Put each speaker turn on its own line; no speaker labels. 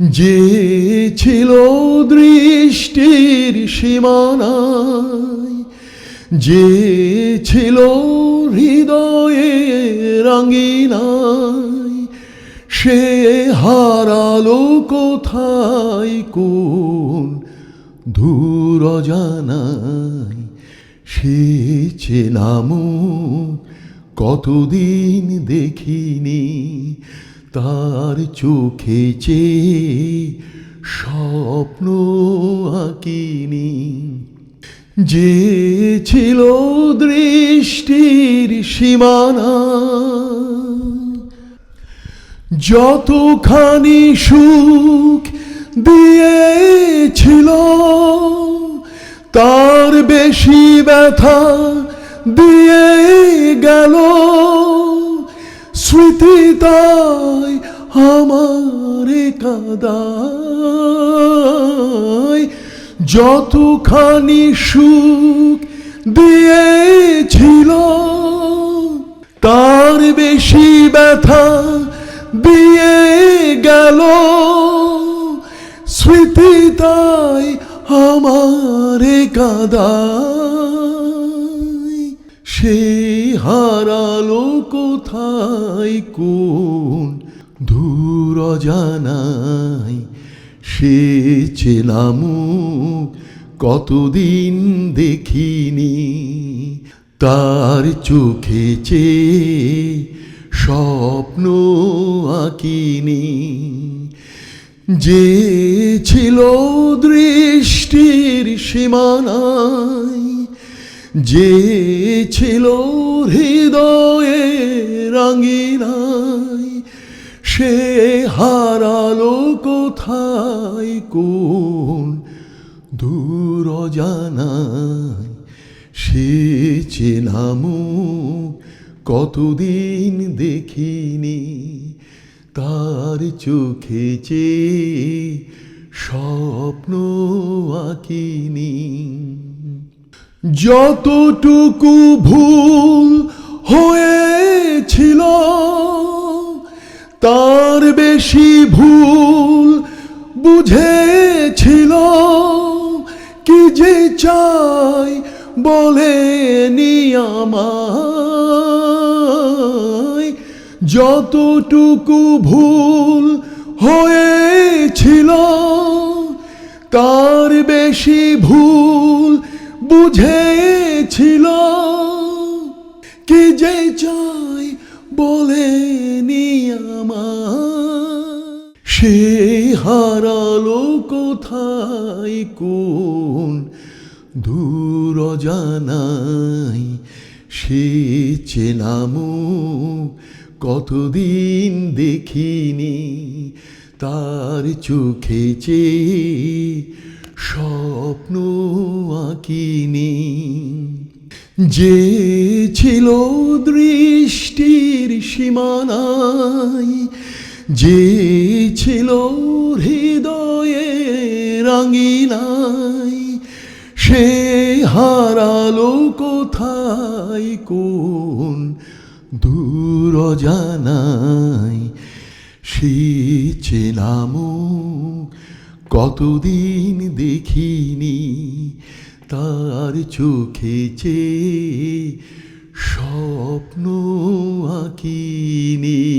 যে ছিল দৃষ্টির সীমানায়, যে ছিল হৃদয়ে রঙিনায়, সে হারালো কোথায়, কোন দূর জানাই সে চেনাম কতদিন দেখিনি তার চোখে চেয়ে স্বপ্ন আঁকিনি, যে ছিল দৃষ্টির সীমানা, যতখানি সুখ দিয়েছিল, তার বেশি ব্যথা দিয়ে গেল। স্মৃতি তাই আমার কাদায়। যতখানি সুখ দিয়েছিল, তার বেশি ব্যথা দিয়ে গেল। স্মৃতি তাই আমার কাদায়। সে হারালো কোথায়, কোন দূর জানাই সে চেলাম কতদিন দেখিনি, তার চোখে চেয়ে স্বপ্ন আঁকিনি। যে ছিল দৃষ্টির সীমানায় যে ছিল হৃদয়ে রঙিনায় সে হারালো কোথায়, কোন দূর জানায় সে চেনামু কতদিন দেখিনি, তার চোখে চেয়ে স্বপ্ন আঁকিনি। যতটুকু ভুল হয়েছিল, তার বেশি ভুল বুঝেছিল। কি যে চাই বলে আমায়। যতটুকু ভুল হয়েছিল, তার বেশি ভুল বুঝেছিল কি যে চাই বলে আমার। সে হারালো কোথায়, কোন দূর জানাই সে চেনামু কতদিন দেখিনি তার চোখে চেয়ে। স্বপ্ন আঁকিনি। যে ছিল দৃষ্টির সীমানায় যে ছিল হৃদয়ে রঙিনায় সে হারালো কোথায়, কোন দূর জানাই সে চেনামো কতদিন দেখিনি তার চোখে চেয়ে স্বপ্ন আঁকিনি।